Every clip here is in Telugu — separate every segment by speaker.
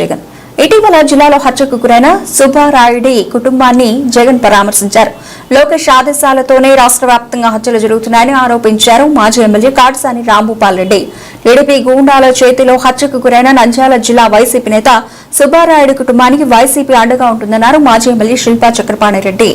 Speaker 1: జగన్. ఇటీవల జిల్లాలో హత్యకు గురైన సుబ్బారాయుడి కుటుంబాన్ని జగన్ పరామర్శించారు. లోకేష్ ఆదేశాలతోనే రాష్ట్ర వ్యాప్తంగా హత్యలు జరుగుతున్నాయని ఆరోపించారు మాజీ ఎమ్మెల్యే కాటసాని రాంభూపాల్ రెడ్డి. టీడీపీ గూండాల చేతిలో హత్యకు గురైన నంద్యాల జిల్లా వైసీపీ నేత సుబ్బారాయుడు కుటుంబానికి వైసీపీ అండగా ఉంటుందన్నారు మాజీ ఎమ్మెల్యే శిల్పా చక్రపాణి రెడ్డి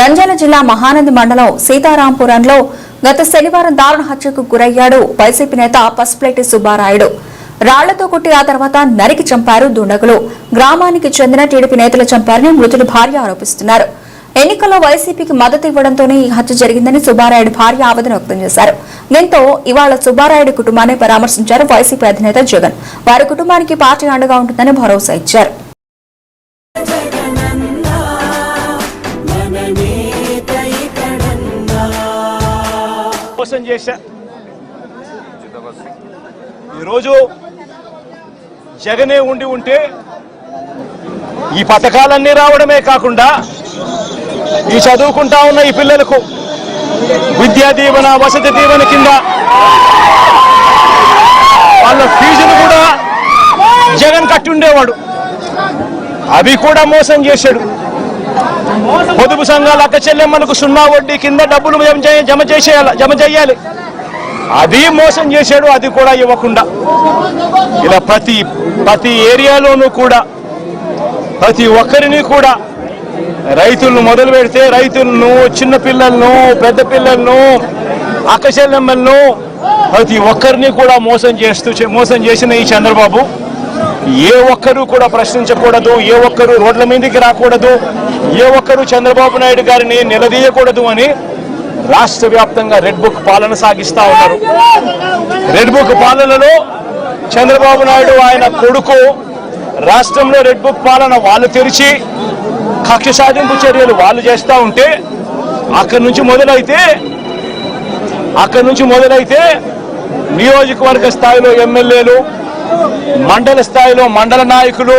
Speaker 1: నంద్యాల జిల్లా మహానంది మండలం సీతారాంపురంలో గత శనివారం దారుణ హత్యకు గురయ్యాడు వైసీపీ నేత పసుపులేటి సుబ్బారాయుడు రాళ్ళతో కొట్టి ఆ తర్వాత నరికి చంపారు దుండగులు. గ్రామానికి చెందిన టీడీపీ నేతలు చంపారని మృతుడి భార్య ఆరోపిస్తున్నారు. ఎన్నికల్లో వైసీపీకి మద్దతు ఇవ్వడంతోనే ఈ హత్య జరిగిందని సుబ్బారాయుడు భార్య ఆవేదన వ్యక్తం చేశారు. దీంతో ఇవాళ సుబ్బారాయుడు కుటుంబాన్ని పరామర్శించారు వైసీపీ అధినేత జగన్. వారి కుటుంబానికి పార్టీ అండగా ఉంటుందని భరోసా ఇచ్చారు.
Speaker 2: మోసం చేశా. ఈరోజు జగనే ఉండి ఉంటే ఈ పథకాలన్నీ రావడమే కాకుండా ఈ చదువుకుంటా ఉన్న ఈ పిల్లలకు విద్యా దీవెన వసతి దీవెన కింద వాళ్ళ ఫీజులు కూడా జగన్ కట్టి ఉండేవాడు అవి కూడా మోసం చేశాడు. పొదుపు సంఘాల అక్క చెల్లెమ్మలకు సున్నా వడ్డీ కింద డబ్బులు జమ చేయాలి జమ జమ చేయాలి. అది మోసం చేశాడు అది కూడా ఇవ్వకుండా. ఇలా ప్రతి ప్రతి ఏరియాలోనూ కూడా ప్రతి ఒక్కరిని కూడా రైతులను మొదలు పెడితే రైతులను చిన్నపిల్లలను పెద్ద పిల్లలను అక్కచెల్లెమ్మలను ప్రతి ఒక్కరిని కూడా మోసం చేస్తూ మోసం చేసిన ఈ చంద్రబాబు ఏ ఒక్కరూ కూడా ప్రశ్నించకూడదు ఏ ఒక్కరూ రోడ్ల మీదకి రాకూడదు ఏ ఒక్కరూ చంద్రబాబు నాయుడు గారిని నిలదీయకూడదు అని రాష్ట్ర వ్యాప్తంగా రెడ్ బుక్ పాలన సాగిస్తా ఉన్నారు. రెడ్ బుక్ పాలనలో చంద్రబాబు నాయుడు ఆయన కొడుకు రాష్ట్రంలో రెడ్ బుక్ పాలన వాళ్ళు తెరిచి కక్ష సాధింపు చర్యలు వాళ్ళు చేస్తూ ఉంటే అక్కడి నుంచి మొదలైతే అక్కడి నుంచి మొదలైతే నియోజకవర్గ స్థాయిలో ఎమ్మెల్యేలు మండల స్థాయిలో మండల నాయకులు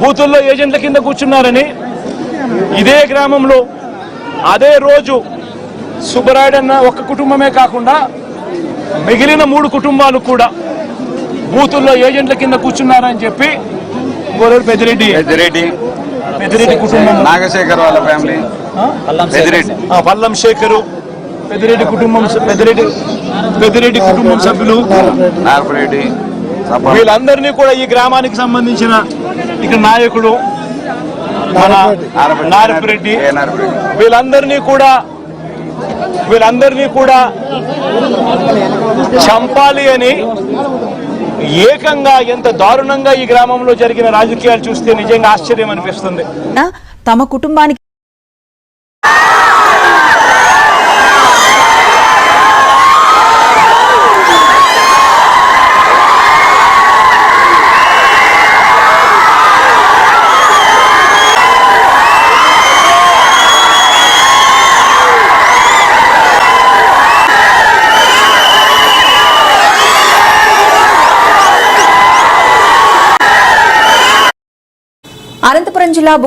Speaker 2: బూతుల్లో ఏజెంట్ల కింద కూర్చున్నారని ఇదే గ్రామంలో అదే రోజు సుబ్బరాయుడన్న ఒక కుటుంబమే కాకుండా మిగిలిన మూడు కుటుంబాలు కూడా బూతుల్లో ఏజెంట్ల కింద కూర్చున్నారని చెప్పి గోరూరు పెద్దిరెడ్డి.
Speaker 3: పెద్దిరెడ్డి.
Speaker 2: పెద్దిరెడ్డి కుటుంబం.
Speaker 3: నాగశేఖర్ వాళ్ళ ఫ్యామిలీ. పెద్దిరెడ్డి.
Speaker 2: పల్లం శేఖరు పెద్దిరెడ్డి కుటుంబం పెద్దిరెడ్డి పెద్దిరెడ్డి కుటుంబం సభ్యులు. వీళ్ళందరినీ కూడా ఈ గ్రామానికి సంబంధించిన ఇక్కడ నాయకుడు మన
Speaker 3: నారపిరెడ్డి.
Speaker 2: వీళ్ళందరినీ కూడా వీళ్ళందరినీ కూడా చంపాలి అని ఏకంగా ఎంత దారుణంగా ఈ గ్రామంలో జరిగిన రాజకీయాలు చూస్తే నిజంగా ఆశ్చర్యం అనిపిస్తుంది.
Speaker 1: తమ కుటుంబానికి అనంతపురం జిల్లా